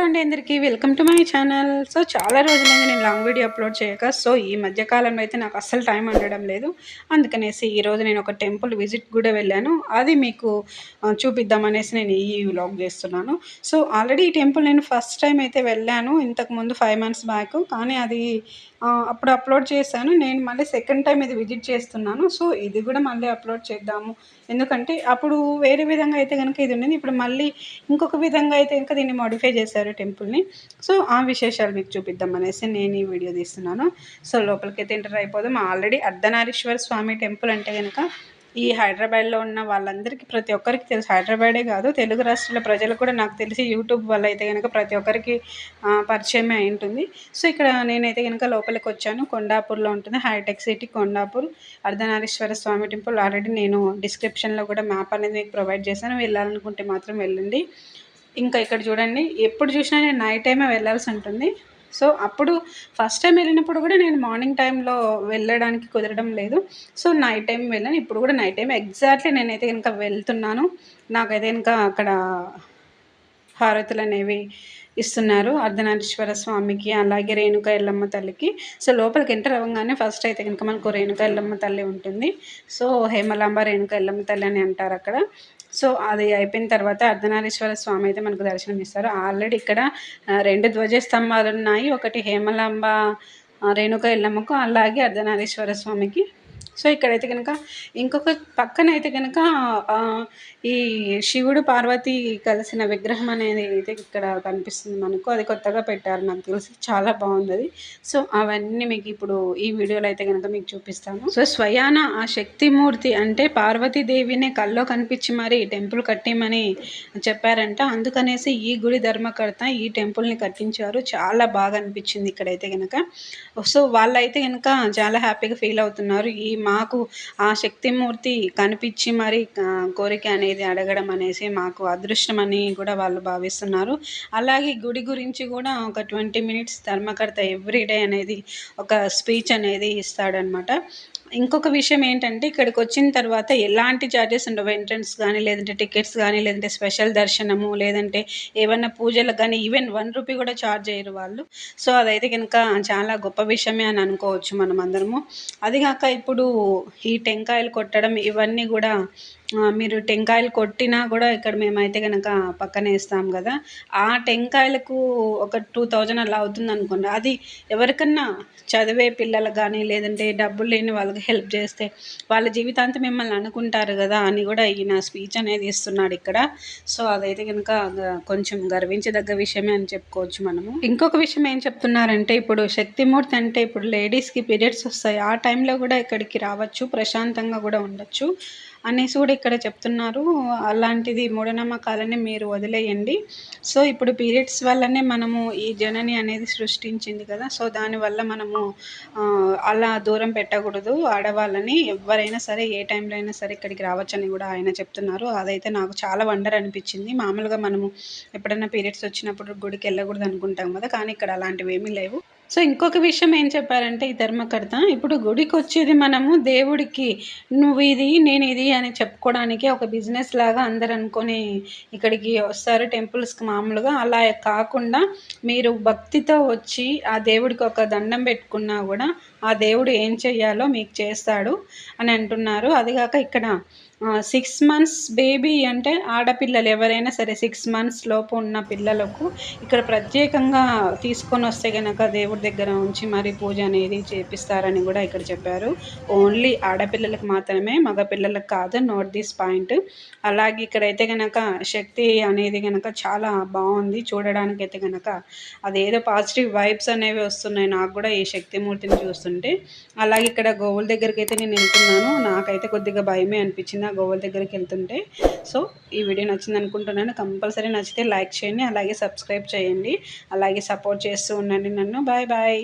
Hello అండి అందరికీ. Welcome to my channel. So చాలా రోజులైంది నేను లాంగ్ వీడియో అప్లోడ్ చేయక. సో ఈ మధ్య కాలంలో అయితే నాకు అస్సలు టైం ఉండడం లేదు. అందుకనేసి ఈరోజు నేను ఒక టెంపుల్ విజిట్ కూడా వెళ్ళాను. అది మీకు చూపిద్దామనేసి నేను ఈ వ్లాగ్ చేస్తున్నాను. సో ఆల్రెడీ ఈ టెంపుల్ నేను ఫస్ట్ టైం అయితే వెళ్ళాను. ఇంతకు ముందు ఫైవ్ మంత్స్ బ్యాక్. కానీ అది అప్పుడు అప్లోడ్ చేశాను. నేను మళ్ళీ సెకండ్ టైం ఇది విజిట్ చేస్తున్నాను. సో ఇది కూడా మళ్ళీ అప్లోడ్ చేద్దాము. ఎందుకంటే అప్పుడు వేరే విధంగా అయితే కనుక ఇది ఉండేది. ఇప్పుడు మళ్ళీ ఇంకొక విధంగా అయితే ఇంకా దీన్ని మోడిఫై చేశారు. టెంపుల్ని. సో ఆ విశేషాలు మీకు చూపిద్దాం అనేసి నేను ఈ వీడియో తీస్తున్నాను. సో లోపలికి అయితే ఎంటర్ అయిపోదాం. ఆల్రెడీ అర్ధనారీశ్వర స్వామి టెంపుల్ అంటే కనుక ఈ హైదరాబాద్లో ఉన్న వాళ్ళందరికీ ప్రతి ఒక్కరికి తెలుసు. హైదరాబాదే కాదు తెలుగు రాష్ట్రాల ప్రజలు కూడా నాకు తెలిసి యూట్యూబ్ వల్ల అయితే కనుక ప్రతి ఒక్కరికి పరిచయమే అయి ఉంటుంది. సో ఇక్కడ నేనైతే కనుక లోపలికి వచ్చాను. కొండాపూర్లో ఉంటుంది. Hitech City Kondapur. Ardhanareeswara Swamy temple. Already నేను డిస్క్రిప్షన్లో కూడా మ్యాప్ అనేది మీకు ప్రొవైడ్ చేశాను. వెళ్ళాలనుకుంటే మాత్రం వెళ్ళండి. ఇంకా ఇక్కడ చూడండి ఎప్పుడు చూసినా నేను నైట్ టైమే వెళ్ళాల్సి ఉంటుంది. సో అప్పుడు ఫస్ట్ టైం వెళ్ళినప్పుడు కూడా నేను మార్నింగ్ టైంలో వెళ్ళడానికి కుదరడం లేదు. సో నైట్ టైం వెళ్ళాను. ఇప్పుడు కూడా నైట్ టైం ఎగ్జాక్ట్లీ నేనైతే కనుక వెళ్తున్నాను. నాకైతే కనుక అక్కడ హారతులు అనేవి ఇస్తున్నారు అర్ధనారీశ్వర స్వామికి అలాగే రేణుక ఎల్లమ్మ తల్లికి. సో లోపలికి ఎంటర్ అవ్వగానే ఫస్ట్ అయితే కనుక మనకు రేణుక ఎల్లమ్మ తల్లి ఉంటుంది. సో హేమలాంబ రేణుక ఎల్లమ్మ తల్లి అని అంటారు అక్కడ. సో అది అయిపోయిన తర్వాత అర్ధనారీశ్వర స్వామి అయితే మనకు దర్శనం ఇస్తారు. ఆల్రెడీ ఇక్కడ రెండు ధ్వజస్తంభాలు ఉన్నాయి. ఒకటి హేమలాంబ రేణుక ఎల్లమ్మకు అలాగే అర్ధనారీశ్వర స్వామికి. సో ఇక్కడైతే కనుక ఇంకొక పక్కన అయితే కనుక ఈ శివుడు పార్వతి కలిసిన విగ్రహం అనేది అయితే ఇక్కడ కనిపిస్తుంది మనకు. అది కొత్తగా పెట్టారు నాకు తెలిసి చాలా బాగుంది అది సో అవన్నీ మీకు ఇప్పుడు ఈ వీడియోలో అయితే కనుక మీకు చూపిస్తాను. సో స్వయాన ఆ శక్తిమూర్తి అంటే పార్వతీదేవినే కల్లో కనిపించి మరి టెంపుల్ కట్టిమని చెప్పారంట. అందుకనేసి ఈ గుడి ధర్మకర్త ఈ టెంపుల్ని కట్టించారు. చాలా బాగా అనిపించింది ఇక్కడైతే కనుక సో వాళ్ళైతే కనుక చాలా హ్యాపీగా ఫీల్ అవుతున్నారు. ఈ మాకు ఆ శక్తిమూర్తి కనిపించి మరి కోరిక అనేది అడగడం అనేసి మాకు అదృష్టం అని కూడా వాళ్ళు భావిస్తున్నారు. అలాగే గుడి గురించి కూడా ఒక ట్వంటీ మినిట్స్ ధర్మకర్త ఎవ్రీడే అనేది ఒక స్పీచ్ అనేది ఇస్తాడనమాట ఇంకొక విషయం ఏంటంటే ఇక్కడికి వచ్చిన తర్వాత ఎలాంటి ఛార్జెస్ ఉండవు. ఎంట్రన్స్ కానీ లేదంటే టికెట్స్ కానీ లేదంటే స్పెషల్ దర్శనము లేదంటే ఏమన్నా పూజలకు కానీ ఈవెన్ వన్ రూపీ కూడా ఛార్జ్ చేయరు వాళ్ళు. సో అదైతే కనుక చాలా గొప్ప విషయమే అని అనుకోవచ్చు మనం అందరము అది కాక ఇప్పుడు ఈ టెంకాయలు కొట్టడం ఇవన్నీ కూడా మీరు టెంకాయలు కొట్టినా కూడా ఇక్కడ మేమైతే కనుక పక్కనే ఇస్తాం కదా. ఆ టెంకాయలకు ఒక టూ థౌజండ్ అలా అవుతుంది అనుకోండి. అది ఎవరికన్నా చదివే పిల్లలకు కానీ లేదంటే డబ్బులు లేని వాళ్ళకి హెల్ప్ చేస్తే వాళ్ళ జీవితాంతం మిమ్మల్ని అనుకుంటారు కదా అని కూడా ఈయన స్పీచ్ అనేది ఇస్తున్నాడు ఇక్కడ. సో అదైతే కనుక కొంచెం గర్వించదగ్గ విషయమే అని చెప్పుకోవచ్చు మనము. ఇంకొక విషయం ఏం చెప్తున్నారంటే ఇప్పుడు శక్తిమూర్తి అంటే ఇప్పుడు లేడీస్కి పీరియడ్స్ వస్తాయి. ఆ టైంలో కూడా ఇక్కడికి రావచ్చు ప్రశాంతంగా కూడా ఉండొచ్చు. అనేసి కూడా ఇక్కడ చెప్తున్నారు. అలాంటిది మూఢనమ్మకాలని మీరు వదిలేయండి. సో ఇప్పుడు పీరియడ్స్ వల్లనే మనము ఈ జనని అనేది సృష్టించింది కదా. సో దానివల్ల మనము అలా దూరం పెట్టకూడదు ఆడవాళ్ళని. ఎవరైనా సరే ఏ టైంలో అయినా సరే ఇక్కడికి రావచ్చని కూడా ఆయన చెప్తున్నారు. అదైతే నాకు చాలా వండర్ అనిపించింది. మామూలుగా మనము ఎప్పుడైనా పీరియడ్స్ వచ్చినప్పుడు గుడికి వెళ్ళకూడదు అనుకుంటాం కదా. కానీ ఇక్కడ అలాంటివి ఏమీ లేవు. సో ఇంకొక విషయం ఏం చెప్పారంటే ఈ ధర్మకర్త ఇప్పుడు గుడికి వచ్చేది మనము దేవుడికి నువ్వు ఇది నేను ఇది అని చెప్పుకోవడానికి ఒక బిజినెస్ లాగా అందరు అనుకొని ఇక్కడికి వస్తారు. టెంపుల్స్కి మామూలుగా అలా కాకుండా మీరు భక్తితో వచ్చి ఆ దేవుడికి ఒక దండం పెట్టుకున్నా కూడా ఆ దేవుడు ఏం చెయ్యాలో మీకు చేస్తాడు అని అంటున్నారు. అదిగాక ఇక్కడ సిక్స్ మంత్స్ బేబీ అంటే ఆడపిల్లలు ఎవరైనా సరే సిక్స్ మంత్స్ లోపు ఉన్న పిల్లలకు ఇక్కడ ప్రత్యేకంగా తీసుకొని వస్తే కనుక దేవుడి దగ్గర ఉంచి మరి పూజ అనేది చేపిస్తారని కూడా ఇక్కడ చెప్పారు. ఓన్లీ ఆడపిల్లలకు మాత్రమే మగపిల్లలకు కాదు నోట్ దిస్ పాయింట్ అలాగే ఇక్కడైతే కనుక శక్తి అనేది కనుక చాలా బాగుంది. చూడడానికి అయితే కనుక అదేదో పాజిటివ్ వైబ్స్ అనేవి వస్తున్నాయి. నాకు కూడా ఈ శక్తిమూర్తిని చూస్తుంటే అలాగే ఇక్కడ గోవుల దగ్గరికి అయితే నేను వెళ్తున్నాను. నాకైతే కొద్దిగా భయమే అనిపించింది ఆ గోవుల దగ్గరికి వెళ్తుంటే. సో ఈ వీడియో నచ్చింది అనుకుంటున్నాను. కంపల్సరీ నచ్చితే లైక్ చేయండి అలాగే సబ్స్క్రైబ్ చేయండి. అలాగే సపోర్ట్ చేస్తూ ఉండండి నన్ను. Bye bye.